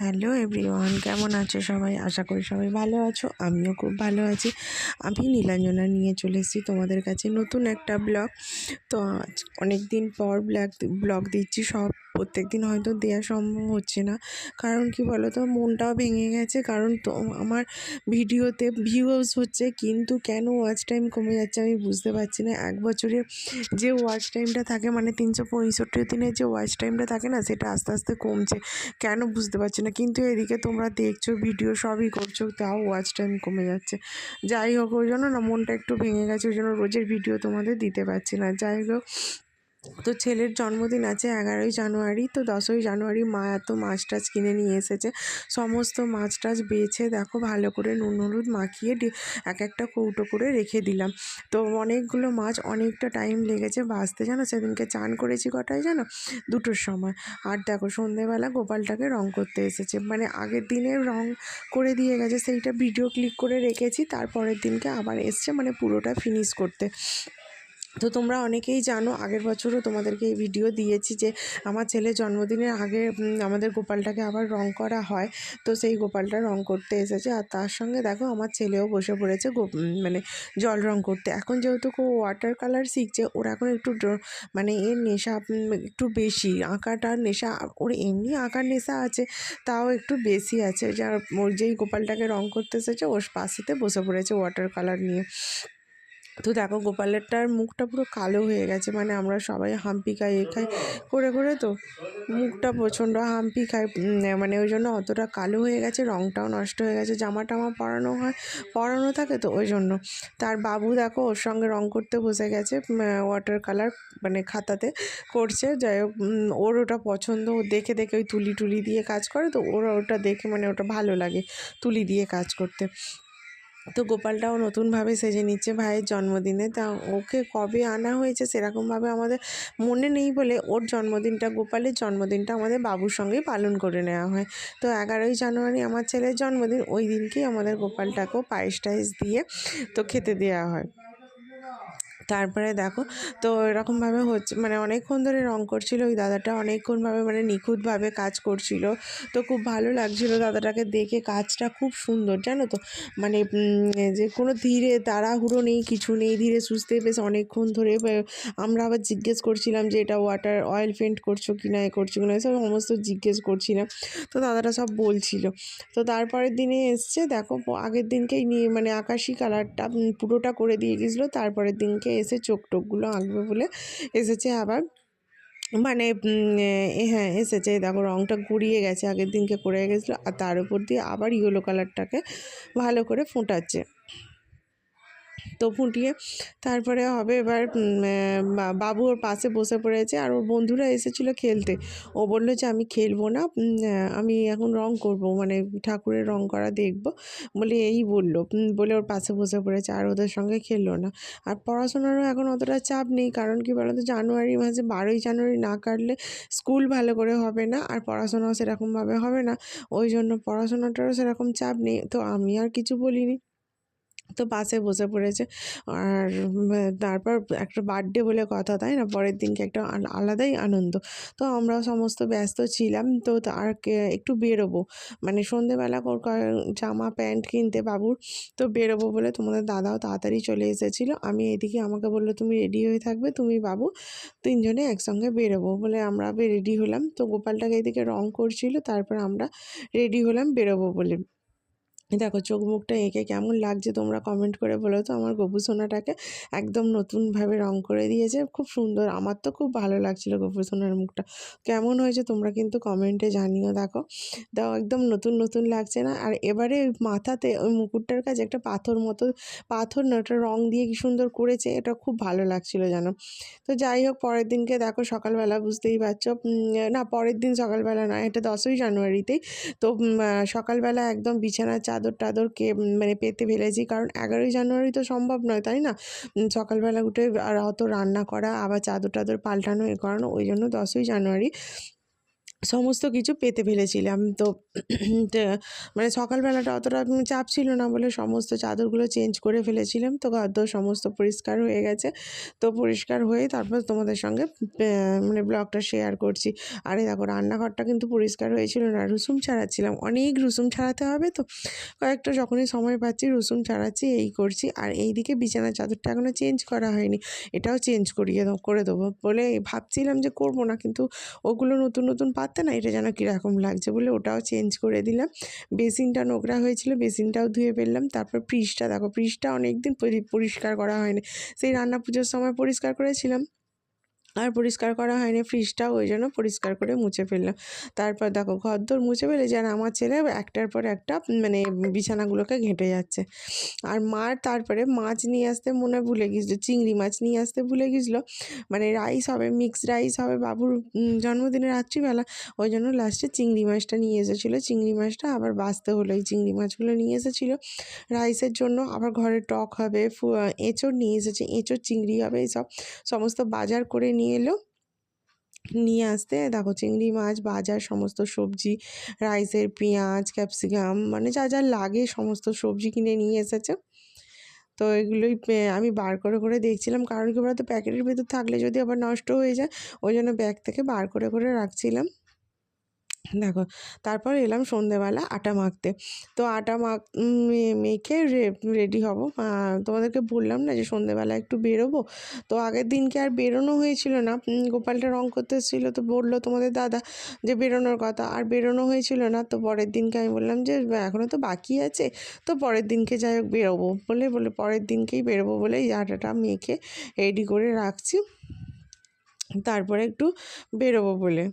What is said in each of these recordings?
Hello everyone, কেমন আছো সবাই? আশা করি সবাই ভালো আছো, আমিও খুব ভালো আছি। আমি নীলাঞ্জনা নিয়ে চলে এসেছি তোমাদের কাছে নতুন একটা ব্লগ। তো আজ অনেক দিন পর ব্লগ ব্লগ দিচ্ছি, সব প্রত্যেক দিন হয়তো দেওয়া সম্ভব হচ্ছে না। কারণ কি বলো তো মনটাও ভেঙে গেছে, কারণ তো আমার ভিডিওতে ভিউজ হচ্ছে, কিন্তু কেন ওয়াচ টাইম কমে যাচ্ছে আমি বুঝতে পারছি না। এক বছরের যে ওয়াচ টাইমটা থাকে মানে তিনশো পঁয়ষট্টি দিনের যে ওয়াচ টাইমটা থাকে না, সেটা আস্তে আস্তে কমছে। কেন বুঝতে পারছি না কিন্তু এদিকে তোমরা দেখছ ভিডিও সবই করছ, তাও ওয়াচ টাইম কমে যাচ্ছে। যাই হোক, ওই জন্য না মনটা একটু ভেঙে গেছে, ওই জন্য রোজের ভিডিও তোমাদের দিতে পারছি না। যাই হোক তো ছেলের জন্মদিন আছে এগারোই জানুয়ারি, তো দশই জানুয়ারি মা এত মাছ টাছ কিনে নিয়ে এসেছে। সমস্ত মাছ টাছ বেছে দেখো ভালো করে নুন হলুদ মাখিয়ে এক একটা কৌটো করে রেখে দিলাম। তো অনেকগুলো মাছ অনেকটা টাইম লেগেছে ভাজতে, জানো? সেদিনকে চান করেছি কটায়, জানো? দুটোর সময়। আর দেখো সন্ধেবেলা গোপালটাকে রং করতে এসেছে। মানে আগের দিনে রং করে দিয়ে গেছে, সেইটা ভিডিও ক্লিক করে রেখেছি, তারপরের দিনকে আবার এসছে মানে পুরোটা ফিনিশ করতে। তো তোমরা অনেকেই জানো, আগের বছরও তোমাদেরকে এই ভিডিও দিয়েছি যে আমার ছেলের জন্মদিনের আগে আমাদের গোপালটাকে আবার রং করা হয়। তো সেই গোপালটা রং করতে এসেছে আর তার সঙ্গে দেখো আমার ছেলেও বসে পড়েছে মানে জল রং করতে। এখন যেহেতু ওয়াটার কালার শিখছে, ওর এখন একটু মানে এর নেশা একটু বেশি। আঁকাটার নেশা, ওর এমনি আঁকার নেশা আছে, তাও একটু বেশি আছে। যার, ওর যেই গোপালটাকে রং করতে এসেছে, ওর পাশেতে বসে পড়েছে ওয়াটার কালার নিয়ে। তো দেখো গোপালেরটার মুখটা পুরো কালো হয়ে গেছে মানে আমরা সবাই হাম্পি খাই, এ খাই, করে করে তো মুখটা প্রচণ্ড হাম্পি খাই মানে ওই জন্য অতটা কালো হয়ে গেছে রঙটাও নষ্ট হয়ে গেছে জামা টামা পরানো হয়, পরানো থাকে তো ওই জন্য। তার বাবু দেখো ওর সঙ্গে রং করতে বসে গেছে ওয়াটার কালার মানে খাতাতে করছে, যাই হোক ওর ওটা পছন্দ দেখে দেখে ওই তুলি টুলি দিয়ে কাজ করে তো ওর ওটা দেখে মানে ওটা ভালো লাগে, তুলি দিয়ে কাজ করতে। তো গোপালটাও নতুনভাবে সেজে নিচ্ছে ভাইয়ের জন্মদিনে। তা ওকে কবে আনা হয়েছে সেরকমভাবে আমাদের মনে নেই বলে ওর জন্মদিনটা, গোপালের জন্মদিনটা আমাদের বাবুর সঙ্গেই পালন করে নেওয়া হয়। তো এগারোই জানুয়ারি আমার ছেলের জন্মদিন, ওই দিনকেই আমাদের গোপালটাকেও পায়েস টায়েস দিয়ে তো খেতে দেওয়া হয়। তারপরে দেখো, তো এরকমভাবে হচ্ছে মানে অনেকক্ষণ ধরে রং করছিল, ওই দাদাটা অনেকক্ষণভাবে মানে নিখুঁতভাবে কাজ করছিল। তো খুব ভালো লাগছিল দাদাটাকে দেখে, কাজটা খুব সুন্দর, জানো তো? মানে যে কোনো ধীরে তাড়াহুড়ো নেই, কিছু নেই, ধীরে সুস্থে বেশ অনেকক্ষণ ধরে আমরা আবার জিজ্ঞেস করছিলাম যে এটা ওয়াটার অয়েল পেন্ট করছ কি না, এ করছ কি না সব সমস্ত জিজ্ঞেস করছিলাম। তো দাদাটা সব বলছিল। তো তারপরের দিনে এসছে, দেখো, আগের দিনকেই নিয়ে মানে আকাশি কালারটা পুরোটা করে দিয়ে গেছিল, তারপরের দিনকে এসে চোখ টোকগুলো আঁকবে বলে এসেছে আবার। মানে হ্যাঁ এসেছে। দেখো রঙটা গুড়িয়ে গেছে, আগের দিনকে করে গেছিল। আর তার উপর দিয়ে আবার ইয়েলো কালারটাকে ভালো করে ফোটাচ্ছে। তো ফুটিয়ে তারপরে হবে এবার বাবু ওর পাশে বসে পড়েছে আর ওর বন্ধুরা এসেছিল খেলতে। ও বলল যে, আমি খেলব না। আমি এখন রং করব মানে ঠাকুরের রং করা দেখব। বলে এই বলল বলে ওর পাশে বসে পড়েছে, আর ওদের সঙ্গে খেললো না। আর পড়াশোনারও এখন অতটা চাপ নেই, কারণ কি বলতো, জানুয়ারি মাসে বারোই জানুয়ারি না কাটলে স্কুল ভালো করে হবে না, আর পড়াশোনাও সেরকমভাবে হবে না। ওই জন্য পড়াশোনাটারও সেরকম চাপ নেই। তো আমি আর কিছু বলিনি। তো পাশে বসে পড়েছে। আর তারপর একটা বার্থডে বলে কথা, তাই না? পরের দিনকে একটা আলাদাই আনন্দ। তো আমরা সমস্ত ব্যস্ত ছিলাম, তো কে- একটু বেরোবো। মানে সন্ধেবেলা জামা, প্যান্ট কিনতে বাবুর, তো বেরোবো বলে তোমাদের দাদাও তাড়াতাড়ি চলে এসেছিল। আমি এদিকে আমাকে বলল, তুমি রেডি হয়ে থাকবে, তুমি বাবু তিনজনে একসঙ্গে বেরোবো। বলে আমরা রেডি হলাম। তো গোপালটাকে এদিকে রং করছিল, তারপর আমরা রেডি হলাম, বেরোবো বলে। দেখো চোখ মুখটা এঁকে কেমন লাগছে তোমরা কমেন্ট করে বলো তো। আমার গপু সোনাটাকে একদম নতুনভাবে রং করে দিয়েছে। খুব সুন্দর, আমার তো খুব ভালো লাগছিল গপু সোনার মুখটা। কেমন হয়েছে তোমরা কিন্তু কমেন্টে জানিও দেখো। দাও একদম নতুন নতুন লাগছে না? আর এবারে মাথাতে ওই মুকুটটার কাছে একটা পাথর মতো, পাথর না ওটা রং দিয়ে কি সুন্দর করেছে, এটা খুব ভালো লাগছিল যেন তো যাই হোক, পরের দিনকে দেখো সকালবেলা বুঝতেই পারছ না পরের দিন সকালবেলা না, এটা দশই জানুয়ারিতেই। তো সকালবেলা একদম বিছানার চাদর টাদর কে মানে পেতে ফেলেছি। কারণ এগারোই জানুয়ারি তো সম্ভব নয়, তাই না? সকালবেলা উঠে অত রান্না করা, আবার চাদর টাদর পাল্টানো, এ করানো, ওই জন্য দশই জানুয়ারি। সমস্ত কিছু পেতে ফেলেছিলাম। তো মানে সকালবেলাটা অতটা চাপ ছিল না বলে সমস্ত চাদরগুলো চেঞ্জ করে ফেলেছিলাম। তো ঘরদোর সমস্ত পরিষ্কার হয়ে গেছে। তো পরিষ্কার হয়ে তারপর তোমাদের সঙ্গে মানে ব্লগটা শেয়ার করছি। আরে দেখো, রান্নাঘরটা কিন্তু পরিষ্কার হয়েছিল না, রসুন ছাড়াচ্ছিলাম। অনেক রসুন ছাড়াতে হবে তো। কয়েকটা যখনই সময় পাচ্ছি রসুন ছাড়াচ্ছি, এই করছি। আর এইদিকে বিছানার চাদরটা এখনও চেঞ্জ করা হয়নি। এটাও চেঞ্জ করিয়ে করে দেবো বলে ভাবছিলাম যে করব না। কিন্তু ওগুলো নতুন নতুন পাততে না, এটা যেন কীরকম লাগছে বলে ওটাও চেঞ্জ করে দিলাম। বেসিনটা নোংরা হয়েছিল, বেসিনটাও ধুয়ে ফেললাম। তারপর ফ্রিজটা দেখো ফ্রিজটা অনেক দিন পরিষ্কার করা হয়নি। সেই রান্না পুজোর সময় পরিষ্কার করেছিলাম। আর পরিষ্কার করা হয়নি ফ্রিজটাও ওই জন্য পরিষ্কার করে মুছে ফেললাম। তারপর দেখো ঘরদোর মুছে ফেলেছে আর আমার ছেলে একটার পর একটা মানে বিছানাগুলোকে ঘেঁটে যাচ্ছে। আর মার তারপরে মাছ নিয়ে আসতে মনে ভুলে গেছিল চিংড়ি মাছ নিয়ে আসতে ভুলে গেছিল মানে রাইস হবে মিক্সড রাইস হবে, বাবুর জন্মদিনের রাত্রিবেলা, ওই জন্য লাস্টে চিংড়ি মাছটা নিয়ে এসেছিল। চিংড়ি মাছটা আবার বাঁচতে হলো, এই চিংড়ি মাছগুলো নিয়ে এসেছিল। রাইসের জন্য আবার ঘরে টক হবে এঁচোড় নিয়ে এসেছে, এঁচোড়, চিংড়ি হবে এইসব সমস্ত বাজার করে নিয়ে এলো। নিয়ে আসতে দেখো চিংড়ি মাছ, বাজার, সমস্ত সবজি, রাইসের পেঁয়াজ, ক্যাপসিকাম মানে যা যা লাগে সমস্ত সবজি কিনে নিয়ে এসেছে। তো এগুলোই আমি বার করে করে দেখছিলাম। কারণ কি বলতো, প্যাকেটের ভেতর থাকলে যদি আবার নষ্ট হয়ে যায়, ওই জন্য ব্যাগ থেকে বার করে করে রাখছিলাম। দেখো, তারপর এলাম সন্ধেবেলা আটা মাখতে। তো আটা মাখ মেখে রেডি হব। তোমাদেরকে বললাম না যে সন্ধেবেলা একটু বেরোবো? তো আগের দিনকে আর বেরোনো হয়েছিল না। গোপালটা রং করতে এসেছিল তো বলল তোমাদের দাদা যে বেরোনোর কথা। আর বেরোনো হয়েছিল না তো পরের দিনকে আমি বললাম যে এখনও তো বাকি আছে। তো পরের দিনকে যাই হোক বেরোবো। বলে বলে পরের দিনকেই বেরোবো বলে এই আটাটা মেখে রেডি করে রাখছি। তারপরে একটু বেরোবো বলে।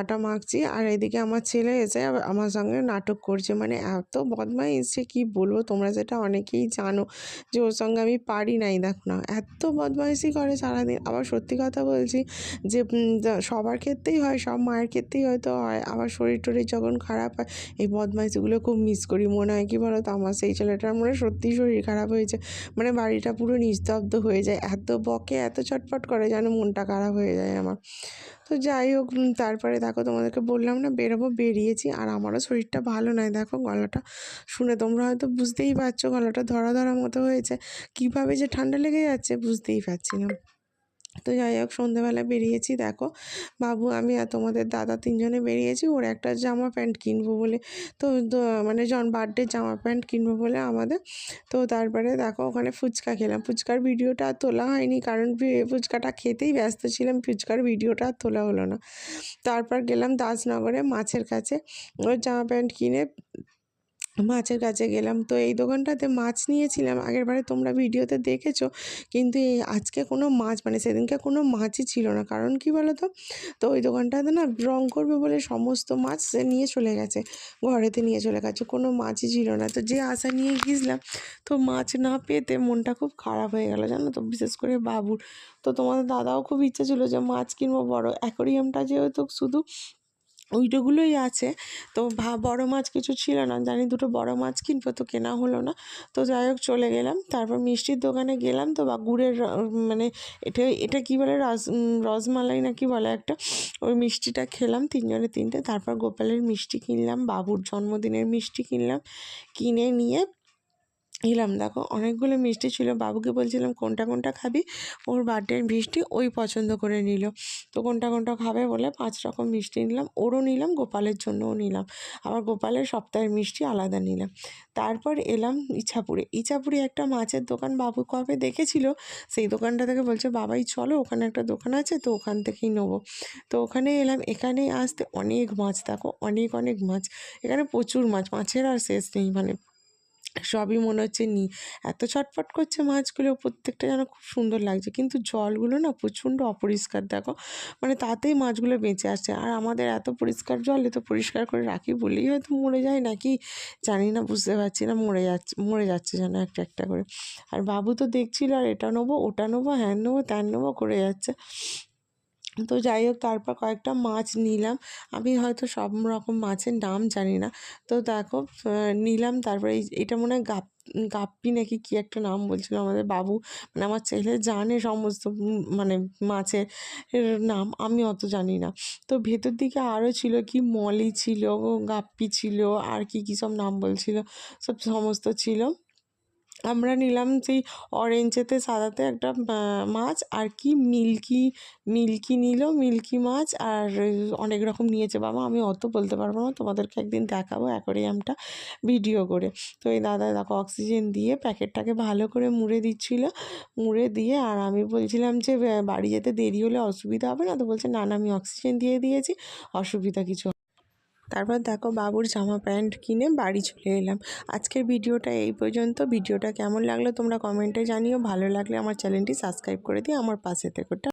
আটা মাখছি। আর এদিকে আমার ছেলে এসে আমার সঙ্গে নাটক করছে। মানে এত বদমাইশ সে কী বলব? তোমরা সেটা অনেকেই জানো যে ওর সঙ্গে আমি পারি নাই, দেখো না। এত বদমাইশি করে সারাদিন। আবার সত্যি কথা বলছি যে সবার ক্ষেত্রেই হয়, সব মায়ের ক্ষেত্রেই হয়তো হয়। আবার শরীর টরীর যখন খারাপ হয়, এই বদমাইশিগুলো খুব মিস করি। মনে হয় কি বলো তো আমার সেই ছেলেটার মনে সত্যিই শরীর খারাপ হয়েছে। মানে বাড়িটা পুরো নিস্তব্ধ হয়ে যায়। এত বকে, এত চটপট করে যেন মনটা খারাপ হয়ে যায় আমার। তো যাই হোক তারপরে দেখো তোমাদেরকে বললাম না, বেরোবো, বেরিয়েছি। আর আমারও শরীরটা ভালো নয় দেখো গলাটা শুনে তোমরা হয়তো বুঝতেই পারছ, গলাটা ধরা ধরা মতো হয়েছে। কীভাবে যে ঠান্ডা লেগে যাচ্ছে বুঝতেই পারছি না। তো যাই হোক সন্ধেবেলা বেরিয়েছি, দেখো। বাবু, আমি আর তোমাদের দাদা তিনজনে বেরিয়েছি, ওর একটা জামা প্যান্ট কিনবো বলে। তো মানে জন বার্থডে জামা প্যান্ট কিনবো বলে আমাদের। তো তারপরে দেখো, ওখানে ফুচকা খেলাম। ফুচকার ভিডিওটা তোলা হয়নি, কারণ ফুচকাটা খেতেই ব্যস্ত ছিলাম, ফুচকার ভিডিওটা তোলা হলো না। তারপর গেলাম দাসনগরে মাছের কাছে। ওর জামা প্যান্ট কিনে মাছের কাছে গেলাম। তো এই দোকানটাতে মাছ নিয়েছিলাম। আগের বারে তোমরা ভিডিওতে দেখেছ। কিন্তু এই আজকে কোনো মাছ মানে সেদিনকে কোনো মাছই ছিল না। কারণ কি বলো তো তো ওই দোকানটাতে না রং করবে বলে সমস্ত মাছ সে নিয়ে চলে গেছে। ঘরেতে নিয়ে চলে গেছে। কোনো মাছই ছিল না। তো যে আশা নিয়ে গিয়েছিলাম, তো মাছ না পেতে মনটা খুব খারাপ হয়ে গেল। জানো তো? বিশেষ করে বাবুর। তো তোমাদের দাদাও খুব ইচ্ছে ছিল যে মাছ কিনবো বড়। অ্যাকোরিয়ামটা যেহেতু শুধু ওইটুকুলোই আছে। তো ভা, বড়ো মাছ কিছু ছিল না। জানি দুটো বড় মাছ কিনবো তো কেনা হলো না। তো যাই হোক, চলে গেলাম। তারপর মিষ্টির দোকানে গেলাম তো বা, গুড়ের মানে এটা এটা কি বলে রস রসমালাই না কি বলে একটা? ওই মিষ্টিটা খেলাম তিনজনে তিনটে। তারপর গোপালের মিষ্টি কিনলাম, বাবুর জন্মদিনের মিষ্টি কিনলাম। কিনে নিয়ে এলাম। দেখো, অনেকগুলো মিষ্টি ছিল। বাবুকে বলছিলাম, কোনটা কোনটা খাবি? ওর বার্থডের মিষ্টি ওই পছন্দ করে নিল। তো কোনটা কোনটা খাবে বলে পাঁচ রকম মিষ্টি নিলাম। ওরও নিলাম, গোপালের জন্যও নিলাম। আবার গোপালের সপ্তাহের মিষ্টি আলাদা নিলাম। তারপর এলাম ইছাপুরে। ইছাপুরে একটা মাছের দোকান বাবু কবে দেখেছিল? সেই দোকানটা থেকে বলছে, বাবাই, চলো, ওখানে একটা দোকান আছে, তো ওখান থেকেই নেব। তো ওখানে এলাম। এখানে আসতে অনেক মাছ, দেখো, অনেক অনেক মাছ। এখানে প্রচুর মাছ, মাছের আর শেষ নেই। মানে সবই মনে হচ্ছে নি। এত ছটফট করছে মাছগুলো, প্রত্যেকটা যেন খুব সুন্দর লাগছে। কিন্তু জলগুলো না প্রচণ্ড অপরিষ্কার, দেখো। মানে তাতেই মাছগুলো বেঁচে আসছে। আর আমাদের এত পরিষ্কার জল এত পরিষ্কার করে রাখি বলেই হয়তো মরে যায় নাকি? জানি না, বুঝতে পারছি না, মরে যাচ্ছে মরে যাচ্ছে যেন একটা একটা করে। আর বাবু তো দেখছিল, আর এটা নেব, ওটা নেব হ্যান নেব, ত্যান নেব, করে যাচ্ছে। তো যাই হোক তারপর কয়েকটা মাছ নিলাম। আমি হয়তো সব রকম মাছের নাম জানি না। তো দেখো নিলাম, তারপরে এটা মনে হয় গাপ, গাপ্পি নাকি কি একটা নাম বলছিল আমাদের বাবু। মানে আমার ছেলে জানে সমস্ত মানে মাছের নাম, আমি অত জানি না। তো ভেতর দিকে আরও ছিল কি, মলি ছিল, গাপ্পি ছিল, আর কি কী সব নাম বলছিল, সব সমস্ত ছিল। আমরা নিলাম সেই অরেঞ্জেতে সাদাতে একটা মাছ আর কি মিল্কি মিল্কি নিল মিল্কি মাছ আর অনেক রকম নিয়েছে বাবা আমি অত বলতে পারব না, তোমাদেরকে একদিন দেখাবো অ্যাকোরিয়ামটা ভিডিও করে তো এই দাদা দেখো অক্সিজেন দিয়ে প্যাকেটটাকে ভালো করে মুড়ে দিচ্ছিল, মুড়ে দিয়ে আর আমি বলছিলাম যে বাড়ি যেতে দেরি হলে অসুবিধা হবে না তো বলছে, না না, আমি অক্সিজেন দিয়ে দিয়েছি, অসুবিধা কিছু হবে না।" তারপর দেখো বাবুর জামা প্যান্ট কিনে বাড়ি চলে এলাম। আজকের ভিডিওটা এই পর্যন্ত। ভিডিওটা কেমন লাগল তোমরা কমেন্টে জানিও। ভালো লাগলে আমার চ্যানেলটি সাবস্ক্রাইব করে দিয়ে আমার পাশে থেকো।